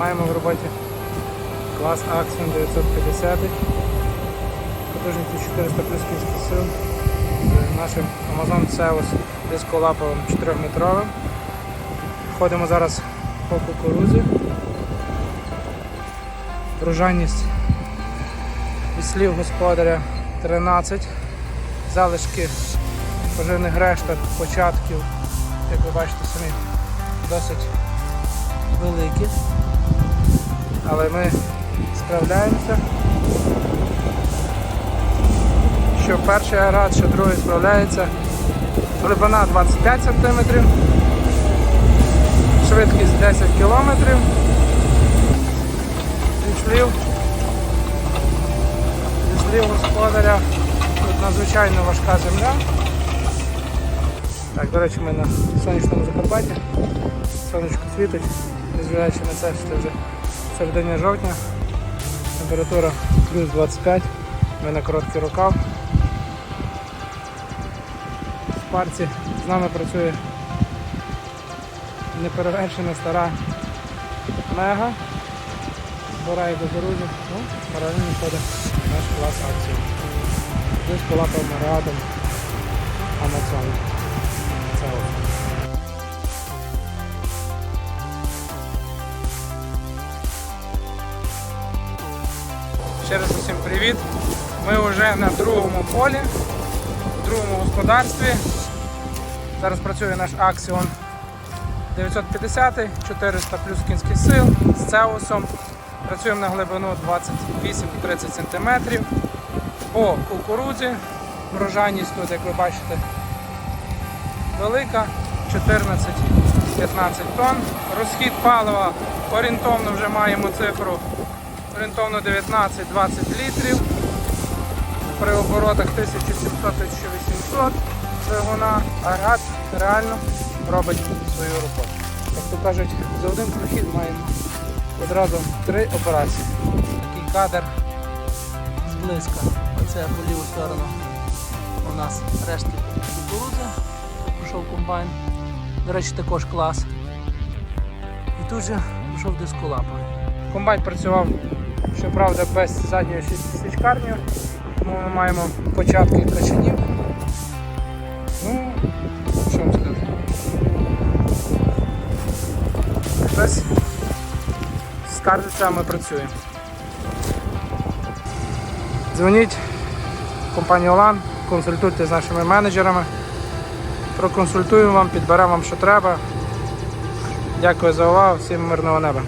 Маємо в роботі клас Axion 950. Потужністю 400 плюс кінських сил. З нашим Amazon Ceus дисколаповим 4-метровим. Ходимо зараз по кукурузі. Врожайність від слів господаря 13. Залишки поживних решток, початків, як ви бачите самі, досить великі. Але ми справляємося. Що перший аград, що другий справляється. Глибина 25 см, швидкість 10 км. Зі слів, зі господаря, тут надзвичайно важка земля. Так, до речі, ми на сонячному Закарпатті. Сонечко світить, незважаючи на це, що це вже серединя жовтня. Температура плюс 25, ми на короткий рукав. В парці з нами працює неперевершена стара мега. Збирає кукурудзу, ну, паралельно ходить наш клас акції. Десь полапав марадом Амазон. Ще раз усім привіт. Ми вже на другому полі, в другому господарстві. Зараз працює наш Axion 950, 400 плюс кінських сил з цеусом. Працюємо на глибину 28-30 см. По кукурудзі. Врожайність тут, як ви бачите, велика 14-15 тонн. Розхід палива орієнтовно вже маємо цифру орієнтовно 19-20 літрів. При оборотах 1700-1800 двигуна, а газ реально робить свою роботу. Як то кажуть, за один прохід маємо одразу три операції. Такий кадр зблизька. Оце по ліву сторону у нас рештки кукурудзи. Пішов комбайн. До речі, також клас. І тут же пішов дисколаповий. Комбайн працював, щоправда, без задньої свічкарні, тому ми маємо початки качанів. Ну, що вам сказати. Хтось скаржиться, а ми працюємо. Дзвоніть в компанію Олан, консультуйте з нашими менеджерами. Проконсультуємо вам, підберемо вам, що треба. Дякую за увагу, всім мирного неба.